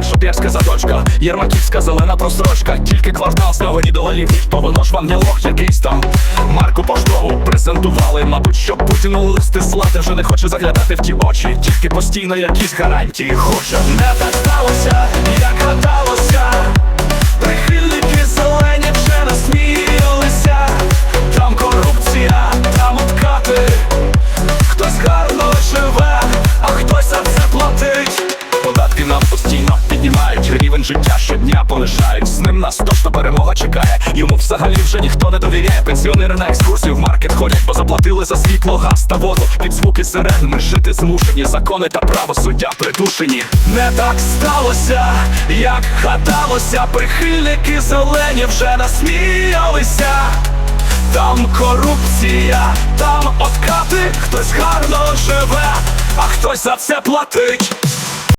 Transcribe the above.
Маркет, шопєрська заточка, Єрмаківська зелена просрочка, тільки квартал долалі, доларів, то воно ж вам не лох якийсь там. Марку поштову презентували, мабуть, що Путіну листи слати вже не хоче заглядати в ті очі, тільки постійно якісь гарантії хоче. Не так сталося, життя щодня понижають. З ним нас точно перемога чекає. Йому взагалі вже ніхто не довіряє. Пенсіонери на екскурсію в маркет ходять, бо заплатили за світло, газ та воду. Під звуки сирен ми жити змушені. Закони та правосуддя придушені. Не так сталося, як гадалося. Прихильники зелені вже насміялися. Там корупція, там откати, хтось гарно живе, а хтось за це платить.